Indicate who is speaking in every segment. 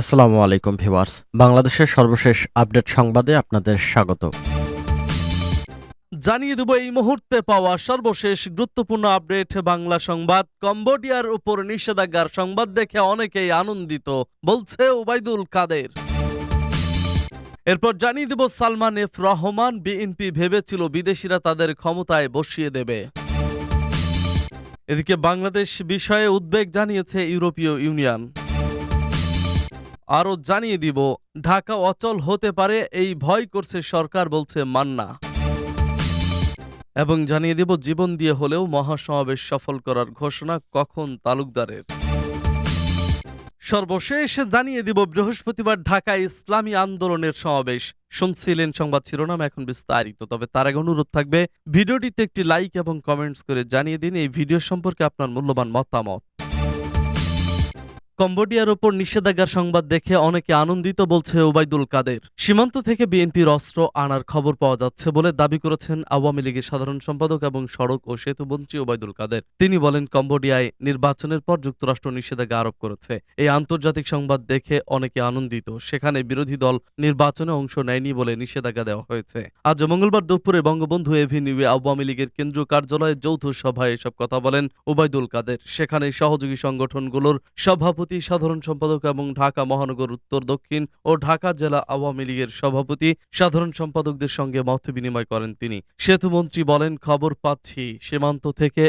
Speaker 1: আসসালামু আলাইকুম ভিউয়ার্স। বাংলাদেশের সর্বশেষ আপডেট সংবাদে আপনাদের স্বাগত।
Speaker 2: জানিয়ে দেব এই মুহূর্তে পাওয়া সর্বশেষ গুরুত্বপূর্ণ আপডেট বাংলা সংবাদ। কম্বোডিয়ার উপর নিষেধাজ্ঞার সংবাদ দেখে অনেকেই আনন্দিত, বলছে ওবায়দুল কাদের। এরপর জানিয়ে দেব, সালমান এফ রহমান বিএনপি ভেবেছিল বিদেশিরা তাদের ক্ষমতায় বসিয়ে দেবে। এদিকে বাংলাদেশ বিষয়ে উদ্বেগ জানিয়েছে ইউরোপীয় ইউনিয়ন। আরও জানিয়ে দিব, ঢাকা অচল হতে পারে, এই ভয় করছে সরকার, বলছে মান্না। এবং জানিয়ে দেব, জীবন দিয়ে হলেও মহাসমাবেশ সফল করার ঘোষণা কখন তালুকদারের। সর্বশেষ জানিয়ে দিব, বৃহস্পতিবার ঢাকায় ইসলামী আন্দোলনের সমাবেশ। শুনছিলেন সংবাদ শিরোনাম এখন বিস্তারিত, তবে তার আগে অনুরোধ থাকবে, ভিডিওটিতে একটি লাইক এবং কমেন্টস করে জানিয়ে দিন, এই ভিডিও সম্পর্কে আপনার মূল্যবান মতামত। কম্বোডিয়ার ওপর নিষেধাজ্ঞার সংবাদ দেখে অনেকে আনন্দিত বলছে ওবায়দুল কাদের। সীমান্ত থেকে বিএনপির অস্ত্র আনার খবর পাওয়া যাচ্ছে বলে দাবি করেছেন আওয়ামী লীগের সাধারণ সম্পাদক এবং সড়ক ও সেতুমন্ত্রী ওবায়দুল কাদের। তিনি বলেন, কম্বোডিয়ায় নির্বাচনের পর যুক্তরাষ্ট্র নিষেধাজ্ঞা আরোপ করেছে। এই আন্তর্জাতিক সংবাদ দেখে অনেকে আনন্দিত। সেখানে বিরোধী দল নির্বাচনে অংশ নেয়নি বলে নিষেধাজ্ঞা দেওয়া হয়েছে। আজ মঙ্গলবার দুপুরে বঙ্গবন্ধু এভিনিউয়ে আওয়ামী লীগের কেন্দ্রীয় কার্যালয়ে যৌথ সভায় এসব কথা বলেন ওবায়দুল কাদের। সেখানে সহযোগী সংগঠনগুলোর সভাপতি সভাপতি, সাধারণ সম্পাদক এবং ঢাকা মহানগর উত্তর, দক্ষিণ ও ঢাকা জেলা আওয়ামী লীগের সভাপতি, সাধারণ সম্পাদকদের সঙ্গে মত বিনিময় করেন তিনি। সেতুমন্ত্রী বলেন, খবর পাচ্ছি। সীমান্ত থেকে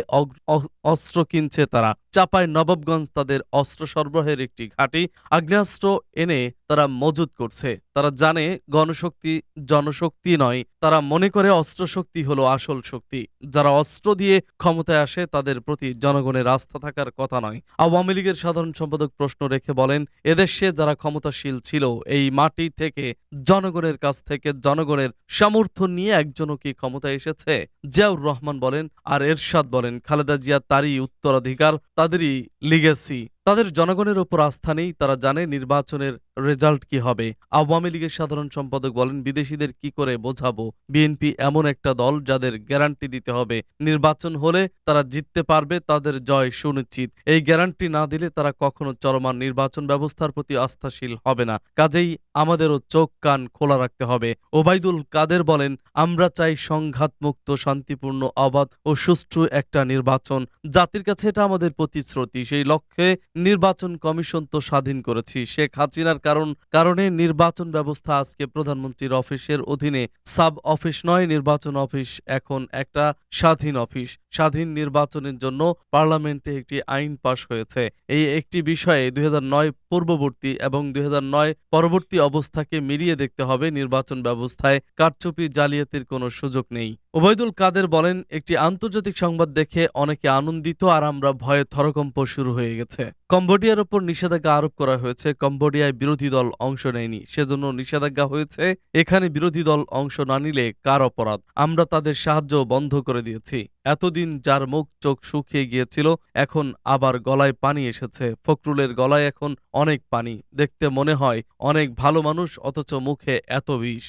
Speaker 2: অস্ত্র কিনছে তারা। চাপায় নবাবগঞ্জ তাদের অস্ত্র সরবরাহের একটি ঘাঁটি, আগ্নেয়াস্ত্র এনে তারা মজুত করছে। তারা জানে গণশক্তি জনশক্তি নয়, তারা মনে করে অস্ত্র শক্তি হলো আসল শক্তি। যারা অস্ত্র দিয়ে ক্ষমতায় আসে, তাদের প্রতি জনগণের আস্থা থাকার কথা নয়। আওয়ামী লীগের সাধারণ সম্পাদক প্রশ্ন রেখে বলেন, এদেশে যারা ক্ষমতাশীল ছিল, এই মাটি থেকে জনগণের কাছ থেকে জনগণের সামর্থ্য নিয়ে একজনও কি ক্ষমতায় এসেছে? জিয়াউর রহমান বলেন, আর এরশাদ বলেন, খালেদা জিয়া তারই উত্তরাধিকার তাদেরই লিগেসি তাদের জনগণের ওপর আস্থা নেই, তারা জানে নির্বাচনের রেজাল্ট কি হবে। আওয়ামী লীগের সাধারণ সম্পাদক বলেন, বিদেশিদের কি করে বোঝাবো? বিএনপি এমন একটা দল যাদের গ্যারান্টি দিতে হবে। নির্বাচন হলে তারা জিততে পারবে, তাদের জয় সুনিশ্চিত। এই গ্যারান্টি না দিলে তারা কখনো চলমান নির্বাচন ব্যবস্থার প্রতি আস্থাশীল হবে না। কাজেই আমাদেরও চোখ কান খোলা রাখতে হবে। ওবায়দুল কাদের বলেন, আমরা চাই সংঘাতমুক্ত, শান্তিপূর্ণ অবাধ ও সুষ্ঠু একটা নির্বাচন। জাতির কাছে এটা আমাদের প্রতিশ্রুতি। সেই লক্ষ্যে নির্বাচন কমিশন তো স্বাধীন করেছি। শেখ হাসিনার কারণ, কারণে নির্বাচন ব্যবস্থা আজকে প্রধানমন্ত্রীর অফিসের অধীনে। সাব অফিস নয়, নির্বাচন অফিস এখন একটা স্বাধীন অফিস। স্বাধীন নির্বাচনের জন্য পার্লামেন্টে একটি আইন পাশ হয়েছে। এই একটি বিষয়ে দুই হাজার নয় পূর্ববর্তী এবং দুই হাজার নয় পরবর্তী অবস্থাকে মিলিয়ে দেখতে হবে। নির্বাচন ব্যবস্থায় কারচুপি জালিয়াতির কোনো সুযোগ নেই। ওবায়দুল কাদের বলেন, একটি আন্তর্জাতিক সংবাদ দেখে অনেকে আনন্দিত আর আমরা ভয়ে থরকম্প শুরু হয়ে গেছে। কম্বোডিয়ার ওপর নিষেধাজ্ঞা আরোপ করা হয়েছে। কম্বোডিয়ায় বিরোধী দল অংশ নেয়নি। সেজন্য নিষেধাজ্ঞা হয়েছে, এখানে বিরোধী দল অংশ না নিলে কার অপরাধ? আমরা তাদের সাহায্য বন্ধ করে দিয়েছি। এতদিন যার মুখ চোখ শুকিয়ে গিয়েছিল, এখন আবার গলায় পানি এসেছে। ফখরুলের গলায় এখন অনেক পানি। দেখতে মনে হয়, অনেক ভালো মানুষ, অথচ মুখে এত বিষ।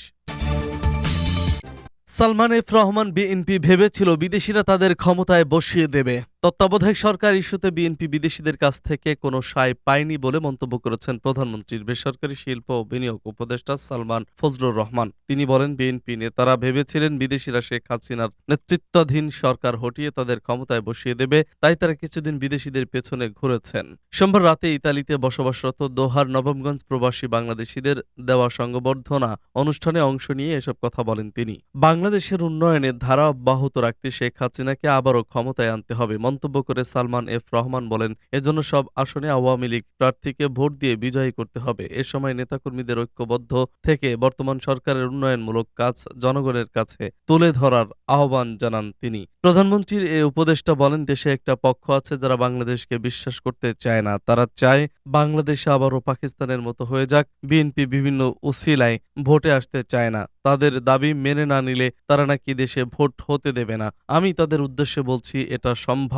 Speaker 2: সালমান এফ রহমান বিএনপি ভেবেছিল বিদেশিরা তাদের ক্ষমতায় বসিয়ে দেবে। তত্ত্বাবধায়ক সরকার ইস্যুতে বিএনপি বিদেশিদের কাছ থেকে কোনো সায় পায়নি বলে মন্তব্য করেছেন প্রধানমন্ত্রীর বেসরকারি শিল্প ও বিনিয়োগ উপদেষ্টা সালমান ফজলুর রহমান। তিনি বলেন, বিএনপি নেতারা ভেবেছিলেন বিদেশিরা শেখ হাসিনার নেতৃত্বাধীন সরকার হটিয়ে তাদের ক্ষমতায় বসিয়ে দেবে, তাই তারা কিছুদিন বিদেশিদের পেছনে ঘুরেছেন। সোমবার রাতে ইতালিতে বসবাসরত দোহার নবমগঞ্জ প্রবাসী বাংলাদেশিদের দেওয়া সংবর্ধনা অনুষ্ঠানে অংশ নিয়ে এসব কথা বলেন তিনি। বাংলাদেশের উন্নয়নের ধারা অব্যাহত রাখতে শেখ হাসিনাকে আবারও ক্ষমতায় আনতে হবে। মন্তব্য করে সালমান এফ রহমান বলেন, এজন্য সব আসনে আওয়ামী লীগ প্রার্থীকে ভোট দিয়ে বিজয়ী করতে হবে। এ সময় নেতাকর্মীদের ঐক্যবদ্ধ থেকে বর্তমান সরকারের উন্নয়নমূলক কাজ জনগণের কাছে তুলে ধরার আহ্বান জানান তিনি। প্রধানমন্ত্রীর এ উপদেষ্টা বলেন, দেশে একটা পক্ষ আছে যারা বাংলাদেশকে বিশ্বাস করতে চায় না। তারা চায় বাংলাদেশে আবারও পাকিস্তানের মতো হয়ে যাক। বিএনপি বিভিন্ন উসিলায় ভোটে আসতে চায় না। তাদের দাবি মেনে না নিলে তারা নাকি দেশে ভোট হতে দেবে না। আমি তাদের উদ্দেশ্যে বলছি, এটা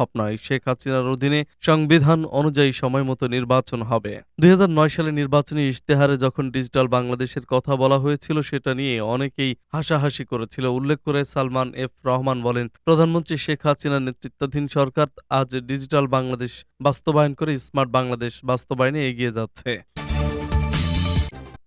Speaker 2: সম্ভব নয় শেখ হাসিনার অধীনে সংবিধান অনুযায়ী সময় মতো নির্বাচন হবে। দুই হাজার নয় সালে নির্বাচনী ইশতেহারে যখন ডিজিটাল বাংলাদেশের কথা বলা হয়েছিল, সেটা নিয়ে অনেকেই হাসাহাসি করেছিল। উল্লেখ করে সালমান এফ রহমান বলেন, প্রধানমন্ত্রী শেখ হাসিনার নেতৃত্বাধীন সরকার আজ ডিজিটাল বাংলাদেশ বাস্তবায়ন করে স্মার্ট বাংলাদেশ বাস্তবায়নে এগিয়ে যাচ্ছে।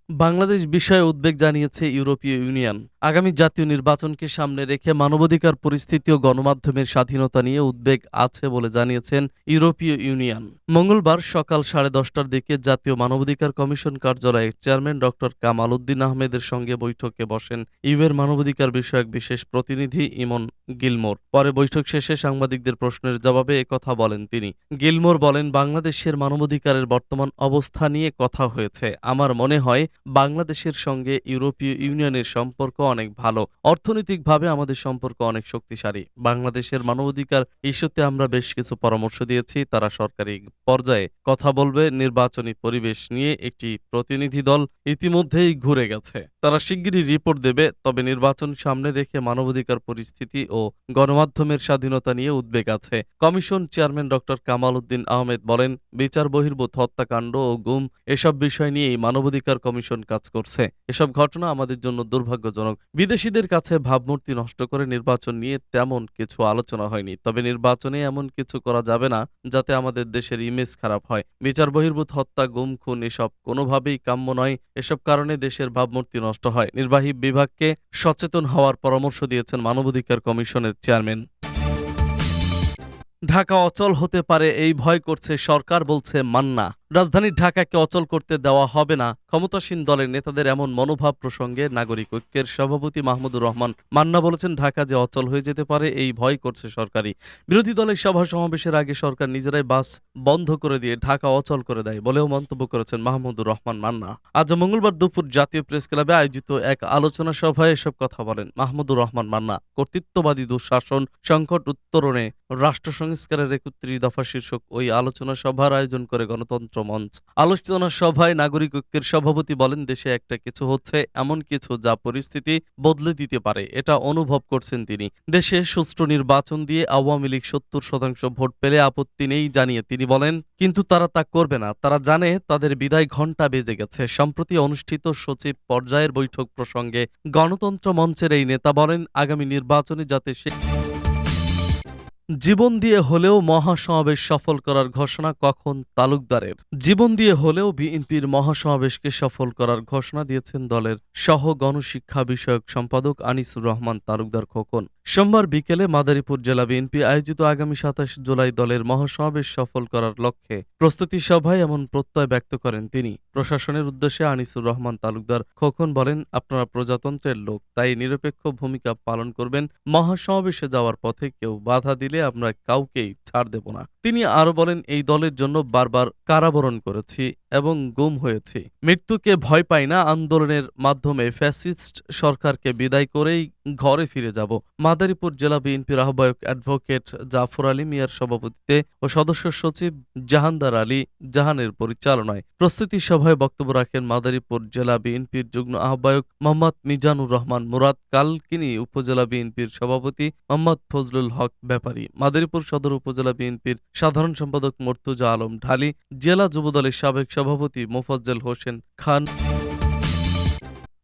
Speaker 2: বাংলাদেশ বিষয়ে উদ্বেগ জানিয়েছে ইউরোপীয় ইউনিয়ন। আগামী জাতীয় নির্বাচনকে সামনে রেখে মানবাধিকার, পরিস্থিতি ও গণমাধ্যমের স্বাধীনতা নিয়ে উদ্বেগ আছে বলে জানিয়েছেন ইউরোপীয় ইউনিয়ন। মঙ্গলবার সকাল সাড়ে দশটার দিকে জাতীয় মানবাধিকার কমিশন কার্যালয়ে চেয়ারম্যান ডক্টর কামাল উদ্দিন আহমেদের সঙ্গে বৈঠকে বসেন ইউএর মানবাধিকার বিষয়ক বিশেষ প্রতিনিধি ইমন গিলমোর। পরে বৈঠক শেষে সাংবাদিকদের প্রশ্নের জবাবে একথা বলেন তিনি। গিলমোর বলেন, বাংলাদেশের মানবাধিকারের বর্তমান অবস্থা নিয়ে কথা হয়েছে। আমার মনে হয় বাংলাদেশের সঙ্গে ইউরোপীয় ইউনিয়নের সম্পর্ক অনেক ভালো। অর্থনৈতিকভাবে আমাদের সম্পর্ক অনেক শক্তিশালী। বাংলাদেশের মানবাধিকার ইস্যুতে আমরা বেশ কিছু পরামর্শ দিয়েছি। তারা সরকারি পর্যায়ে কথা বলবে। নির্বাচনী পরিবেশ নিয়ে একটি প্রতিনিধি দল ইতিমধ্যেই ঘুরে গেছে। তারা শিগগিরই রিপোর্ট দেবে, তবে নির্বাচন সামনে রেখে মানবাধিকার পরিস্থিতি ও গণমাধ্যমের স্বাধীনতা নিয়ে উদ্বেগ আছে। Commission chairman doctor Kamal Uddin Ahmed বলেন, বিচার, বহির্ভূত হত্যাকাণ্ড ও গুম এসব বিষয় নিয়েই মানবাধিকার কমিশন কাজ করছে। এসব ঘটনা আমাদের জন্য দুর্ভাগ্যজনক। বিদেশিদের কাছে ভাবমূর্তি নষ্ট করে নির্বাচন নিয়ে তেমন কিছু আলোচনা হয়নি। তবে নির্বাচনে এমন কিছু করা যাবে না, যাতে আমাদের দেশের ইমেজ খারাপ হয়। বিচার, বহির্ভূত হত্যা, গুম, খুন এসব কোনোভাবেই কাম্য নয়। এসব কারণে দেশের ভাবমূর্তি নষ্ট হয়। নির্বাহী বিভাগকে সচেতন হওয়ার পরামর্শ দিয়েছেন মানবাধিকার কমিশনের চেয়ারম্যান। ঢাকা অচল হতে পারে, এই ভয় করছে সরকার, বলছে মান্না। রাজধানী ঢাকাকে অচল করতে দেওয়া হবে না, ক্ষমতাসীন দলের নেতাদের এমন মনোভাব প্রসঙ্গে নাগরিক ঐক্যের সভাপতি মাহমুদুর রহমান মান্না বলেছেন, ঢাকা যে অচল হয়ে যেতে পারে, এই ভয় করছে সরকারি বিরোধী দলের সভা সমাবেশের আগে সরকার নিজেরাই বাস বন্ধ করে দিয়ে ঢাকা অচল করে দেয় বলেও মন্তব্য করেছেন মাহমুদুর রহমান মান্না। আজ মঙ্গলবার দুপুর জাতীয় প্রেস ক্লাবে আয়োজিত এক আলোচনা সভায় এসব কথা বলেন মাহমুদুর রহমান মান্না। কর্তৃত্ববাদী দুঃশাসন সংকট উত্তরণে রাষ্ট্র সংস্কারের একত্রিশ দফা শীর্ষক ওই আলোচনা সভার আয়োজন করে গণতন্ত্র মঞ্চ আলোচনা সভায় নাগরিক ঐক্যের সভাপতি বলেন, দেশে একটা কিছু হচ্ছে, এমন কিছু যা পরিস্থিতি বদলে দিতে পারে, এটা অনুভব করছেন তিনি। দেশে সুষ্ঠু নির্বাচন দিয়ে আওয়ামী লীগ সত্তর শতাংশ ভোট পেলে আপত্তি নেই জানিয়ে তিনি বলেন, কিন্তু তারা তা করবে না। তারা জানে তাদের বিদায় ঘণ্টা বেজে গেছে। সম্প্রতি অনুষ্ঠিত সচিব পর্যায়ের বৈঠক প্রসঙ্গে গণতন্ত্র মঞ্চের এই নেতা বলেন, আগামী নির্বাচনে যাতে সে জীবন দিয়ে হলেও মহাসমাবেশ সফল করার ঘোষণা কখন তালুকদারের? জীবন দিয়ে হলেও বিএনপির মহাসমাবেশকে সফল করার ঘোষণা দিয়েছেন দলের সহ গণশিক্ষা বিষয়ক সম্পাদক আনিসুর রহমান তালুকদার খোকন। সোমবার বিকেলে মাদারীপুর জেলা বিএনপি আয়োজিত আগামী সাতাশ জুলাই দলের মহাসমাবেশ সফল করার লক্ষ্যে প্রস্তুতি সভায় এমন প্রত্যয় ব্যক্ত করেন তিনি। প্রশাসনের উদ্দেশ্যে আনিসুর রহমান তালুকদার খোকন বলেন, আপনারা প্রজাতন্ত্রের লোক, তাই নিরপেক্ষ ভূমিকা পালন করবেন। মহাসমাবেশে যাওয়ার পথে কেউ বাধা দিলে আমরা কাউকেই ছাড় দেব না। তিনি আরও বলেন, এই দলের জন্য বারবার কারাবরণ করেছি এবং গুম হয়েছি। মৃত্যুকে ভয় পাই না, আন্দোলনের মাধ্যমে ফ্যাসিস্ট সরকারকে বিদায় করেই ঘরে ফিরে যাব। মাদারীপুর জেলা বিএনপির আহ্বায়ক অ্যাডভোকেট জাফর আলী মিয়ার সভাপতিত্বে ও সদস্য সচিব জাহানদার আলী জাহানের পরিচালনায় প্রস্তুতি সভায় বক্তব্য রাখেন মাদারীপুর জেলা বিএনপির যুগ্ম আহ্বায়ক মোহাম্মদ মিজানুর রহমান মুরাদ। কালকিনি উপজেলা বিএনপির সভাপতি মোহাম্মদ ফজলুল হক ব্যাপারী। মাদারীপুর সদর উপজেলা বিএনপির সাধারণ সম্পাদক মর্তুজা আলম ঢালি, জেলা যুবদলের সাবেক সভাপতি মোফাজ্জল হোসেন খান।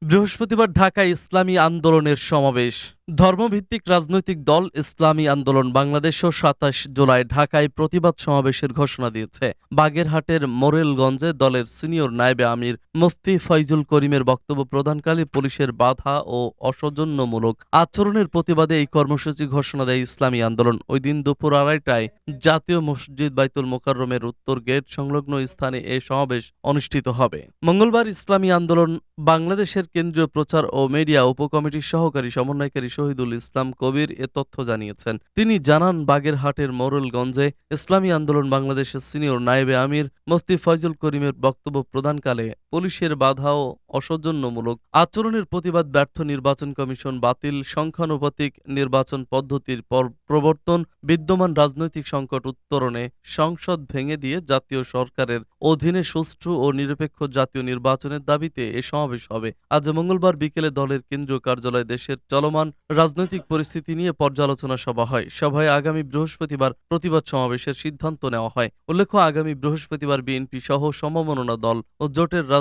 Speaker 2: বৃহস্পতিবার ঢাকায় ইসলামী আন্দোলনের সমাবেশ। ধর্মভিত্তিক রাজনৈতিক দল ইসলামী আন্দোলন বাংলাদেশও সাতাশ জুলাই ঢাকায় প্রতিবাদ সমাবেশের ঘোষণা দিয়েছে। বাগেরহাটের মোরেলগঞ্জে দলের সিনিয়র নায়েবে আমির, মুফতি ফৈজুল করিমের বক্তব্য প্রদানকালে পুলিশের বাধা ও অসৌজন্যমূলক আচরণের প্রতিবাদে এই কর্মসূচি ঘোষণা দেয় ইসলামী আন্দোলন। ওই দিন দুপুর আড়াইটায় জাতীয় মসজিদ বাইতুল মোকাররমের উত্তর গেট সংলগ্ন স্থানে এ সমাবেশ অনুষ্ঠিত হবে। মঙ্গলবার ইসলামী আন্দোলন বাংলাদেশের কেন্দ্রীয় প্রচার ও মিডিয়া উপকমিটির সহকারী সমন্বয়কারী শহীদুল ইসলাম কবির এ তথ্য জানিয়েছেন। তিনি জানান, বাগেরহাটের মোরলগঞ্জে ইসলামী আন্দোলন বাংলাদেশের সিনিয়র নায়েবে আমির মুফতি ফয়জুল করিমের বক্তব্য প্রদানকালে পুলিশের বাধা ও অসৌজন্যমূলক। আচরণের প্রতিবাদ ব্যর্থ নির্বাচন কমিশন বাতিল, সংখ্যানুপাতিক নির্বাচন পদ্ধতির পর- প্রবর্তন, বিদ্যমান রাজনৈতিক সংকট উত্তরণে সংসদ ভেঙে দিয়ে জাতীয় সরকারের অধীনে সুষ্ঠু ও নিরপেক্ষ জাতীয় নির্বাচনের দাবিতে এ সমাবেশ হবে। আজ মঙ্গলবার বিকেলে দলের কেন্দ্রীয় কার্যালয়ে দেশের চলমান রাজনৈতিক পরিস্থিতি নিয়ে পর্যালোচনা সভা হয়। সভায় আগামী বৃহস্পতিবার প্রতিবাদ সমাবেশের সিদ্ধান্ত নেওয়া হয়। উল্লেখ্য, আগামী বৃহস্পতিবার বিএনপি সহ সমমননা দল ও জোটের